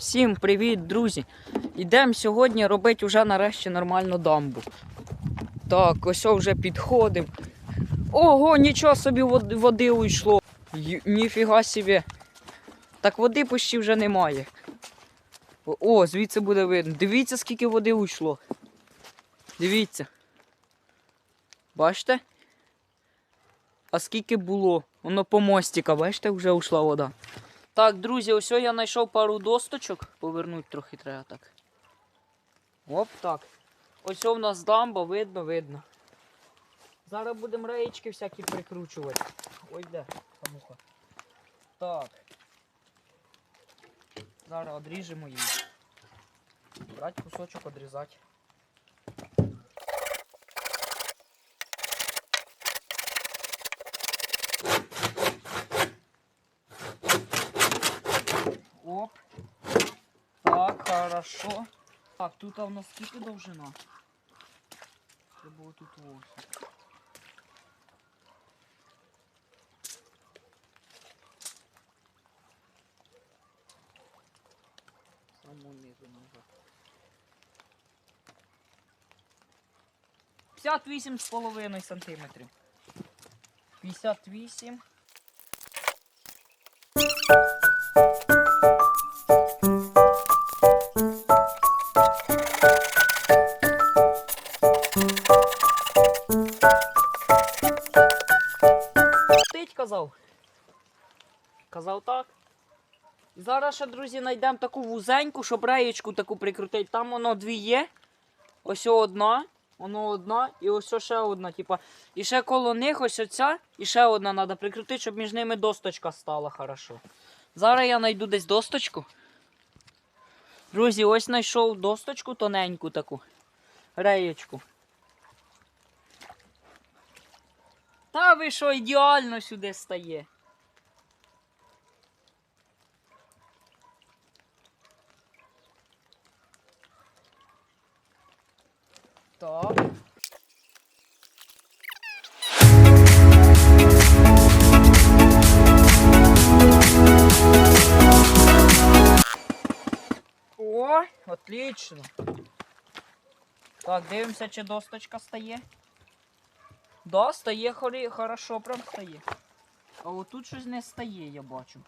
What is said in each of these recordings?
Всім привіт, друзі! Йдемо сьогодні робити вже нарешті нормальну дамбу. Так, ось вже підходимо. Ого, нічого собі води уйшло. Ніфіга собі. Так води почти вже немає. О, звідси буде видно. Дивіться, скільки води уйшло. Дивіться. Бачите? А скільки було? Воно по мостика, бачите, вже ушла вода. Так, друзі, ось я знайшов пару досточок. Повернуть трохи треба так. Оп, так. Ось у нас дамба, видно, видно. Зараз будемо реєчки всякі прикручувати. Ой, де, самуха. Так. Зараз одріжемо її. Брати кусочок, одрізати. Оп. Так, хорошо. Так, тут у нас скільки довжина? Треба було тут 8. Саму низу назад. 58 з половиною сантиметрів. 58. Зараз ще, друзі, знайдемо таку вузеньку, щоб реєчку таку прикрутити. Там воно дві є. Ось одна, воно одна і ось ще одна. Типа. І ще коло них ось оця, і ще одна треба прикрутити, щоб між ними досточка стала хорошо. Зараз я знайду десь досточку. Друзі, ось знайшов досточку тоненьку таку. Реєчку. Та ви що, ідеально сюди стає. Так. О, отлично. Так, дивимося, чи досточка стає. Да, стає хорошо, прям стає. А отут щось не стає, я бачу.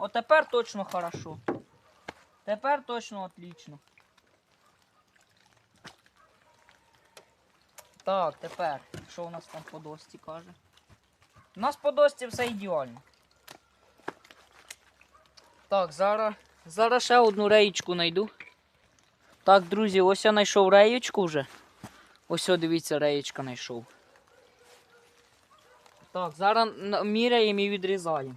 От тепер точно хорошо. Тепер точно отлично. Так, тепер. Що у нас там по дості каже? У нас по дості все ідеально. Так, зараз. Зараз ще одну реєчку знайду. Так, друзі, ось я знайшов реєчку вже. Ось, о, дивіться, реєчка знайшов. Так, зараз міряємо і відрізаємо.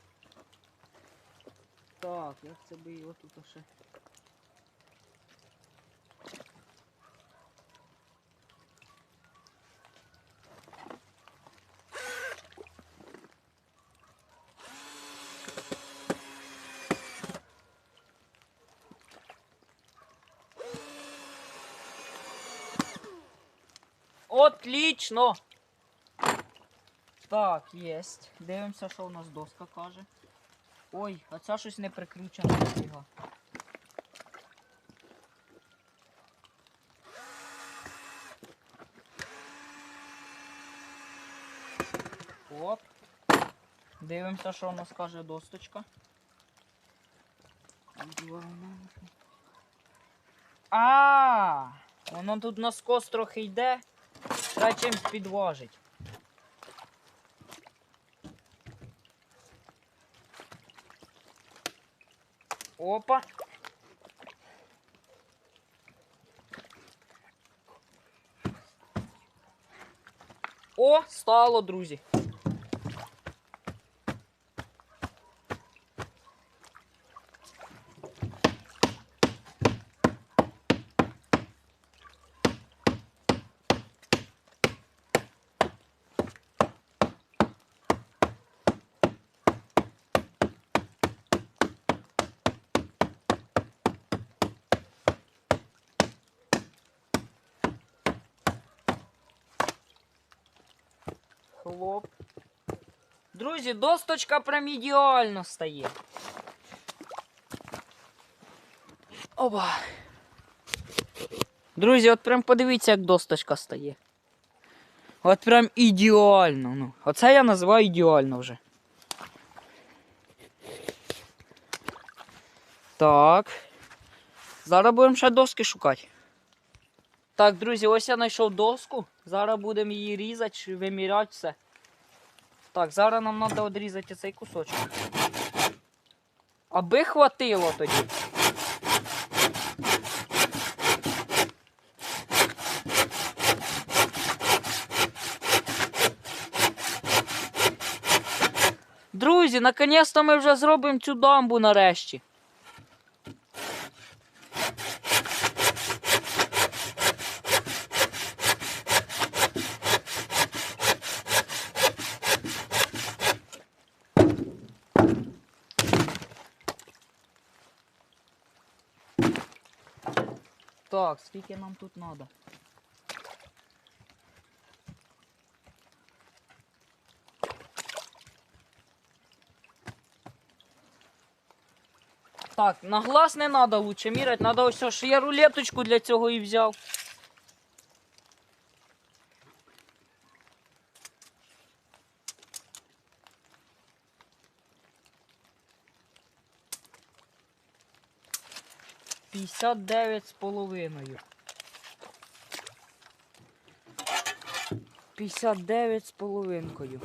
Так, як це би його тут ще. Отлично! Так, єсть. Дивимося, що у нас доска каже. Ой, а щось не прикручена ніфіга. Оп. Дивимося, що у нас каже досточка. А, воно тут на скос трохи йде. Треба чимсь підважить. Опа. О, стало, друзі. Хлоп. Друзі, досточка прям ідеально стає. Оба. Друзі, от прям подивіться, як досточка стає. От прям ідеально. Ну. Оце я називаю ідеально вже. Так. Зараз будемо ще доски шукати. Так, друзі, ось я знайшов доску. Зараз будемо її різати, виміряти все. Так, зараз нам треба відрізати цей кусочок. Аби хватило тоді. Друзі, наконець-то ми вже зробимо цю дамбу нарешті. Так, скільки нам тут треба? Так, на глаз не треба лучше міряти, треба ось що я рулеточку для цього і взяв. П'ятдесят дев'ять з половиною. П'ятдесят дев'ять з половинкою.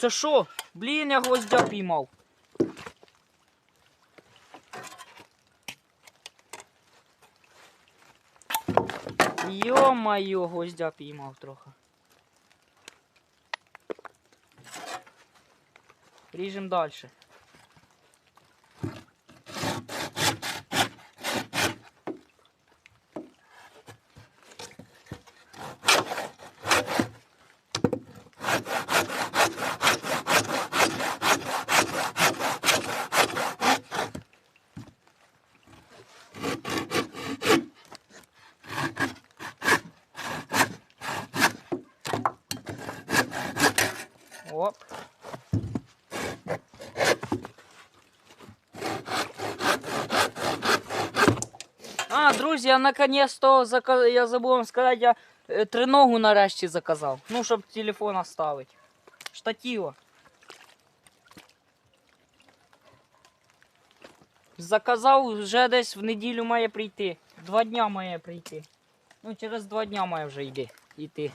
Це що? Блін, я гвоздя піймав. Йо-майо, гвоздя піймав трохи. Ріжем далі. Оп. Друзі, я наконец-то заказ... я забув вам сказати, я е, триногу нарешті заказав. Ну, щоб телефон оставити. Штатива. Заказав вже десь в неділю має прийти. Два дня має прийти. Ну, через два дня має вже йти.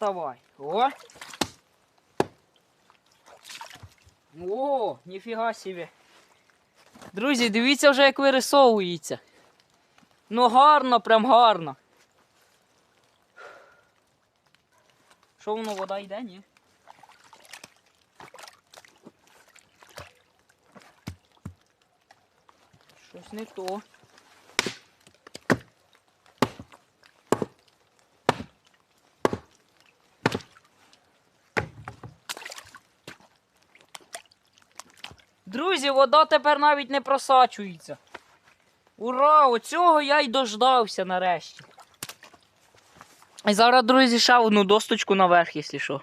Йти. Вставай. О! О, ніфіга собі. Друзі, дивіться вже, як вирисовується. Ну гарно, прям гарно. Що воно, вода йде, ні? Щось не то. Друзі, вода тепер навіть не просачується. Ура! Оцього я й дождався нарешті. І зараз, друзі, ще одну досточку наверх, якщо що.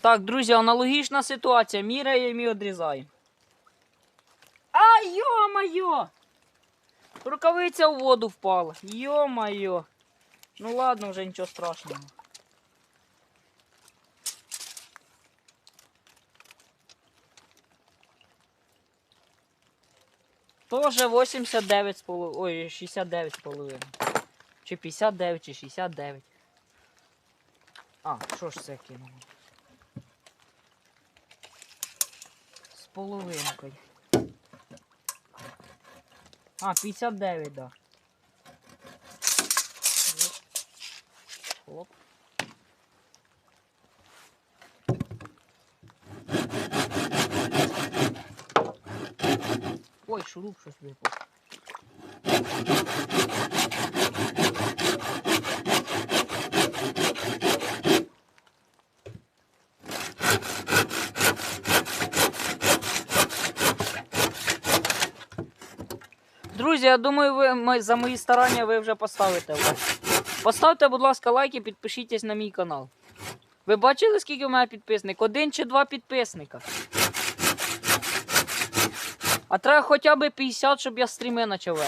Так, друзі, аналогічна ситуація. Міряємо і відрізаємо. А, йо-моє! Рукавиця в воду впала. Йо-моє. Ну ладно, вже нічого страшного. Тоже 89 з половиною. Ой, 69 з половиною. Чи 59, чи 69. А, що ж це кинуло? З половинкою. А, 59, да. Оп. Ой, шуруп щось випав. Друзі, я думаю, ви ми- за мої старання ви вже поставите лайк. Поставте, будь ласка, лайк і підпишіться на мій канал. Ви бачили, скільки у мене підписник? Один чи два підписника. А треба хоча б 50, щоб я стріми почав.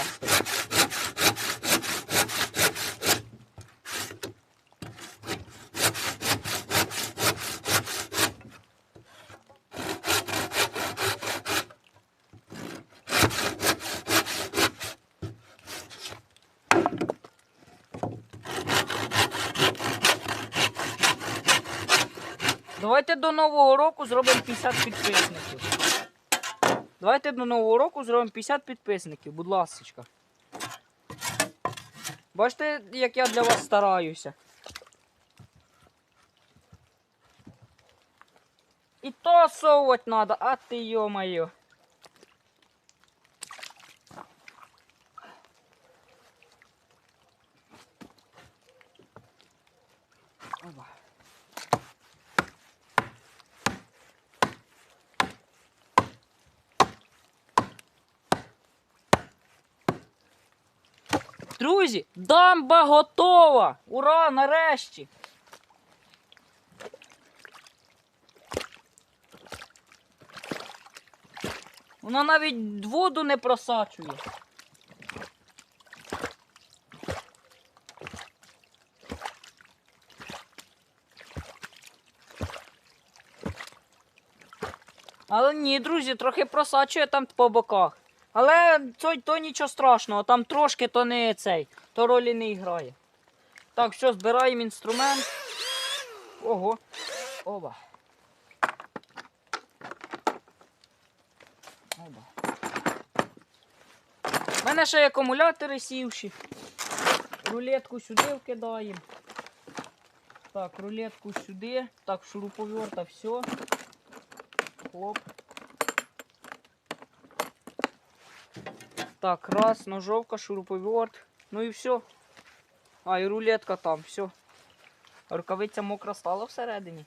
Давайте до Нового року зробимо 50 підписників. Давайте до Нового року зробимо 50 підписників, будь ласка. Бачите, як я для вас стараюся. І то совувати треба, а ти йо-моє. Друзі, дамба готова! Ура, нарешті! Вона навіть воду не просачує. Але ні, друзі, трохи просачує там по боках. Але то, то нічого страшного, там трошки то не цей, то ролі не грає. Так, що, збираємо інструмент. Ого. Оба. Оба. У мене ще є акумулятори сівші. Рулетку сюди вкидаємо. Так, рулетку сюди. Так, шуруповерта, все. Хлоп. Так, раз, ножовка, шуруповерт. Ну і все. А, і рулетка там, все. Рукавиця мокра стала всередині.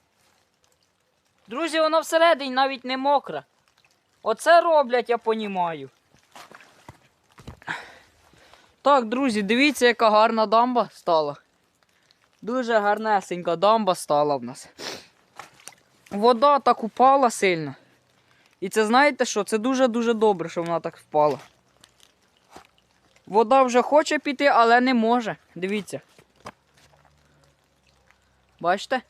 Друзі, вона всередині навіть не мокра. Оце роблять, я понімаю. Так, друзі, дивіться, яка гарна дамба стала. Дуже гарнесенька дамба стала в нас. Вода так упала сильно. І це знаєте що? Це дуже-дуже добре, що вона так впала. Вода вже хоче піти, але не може. Дивіться. Бачите?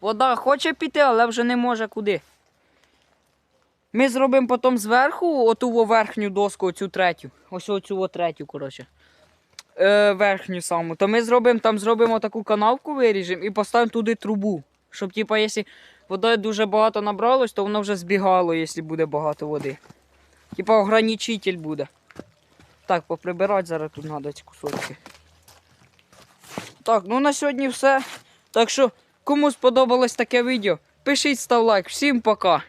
Вода хоче піти, але вже не може куди. Ми зробимо потім зверху оту верхню доску, оцю третю. Ось оцю третю, коротше. Е, верхню саму. То ми зробимо там зробимо таку канавку, виріжемо і поставимо туди трубу. Щоб, типа, якщо води дуже багато набралось, то воно вже збігало, якщо буде багато води. Типа ограничитель буде. Так, поприбирати зараз тут треба ці кусочки. Так, ну на сьогодні все. Так що, кому сподобалось таке відео, пишіть, став лайк. Всім пока!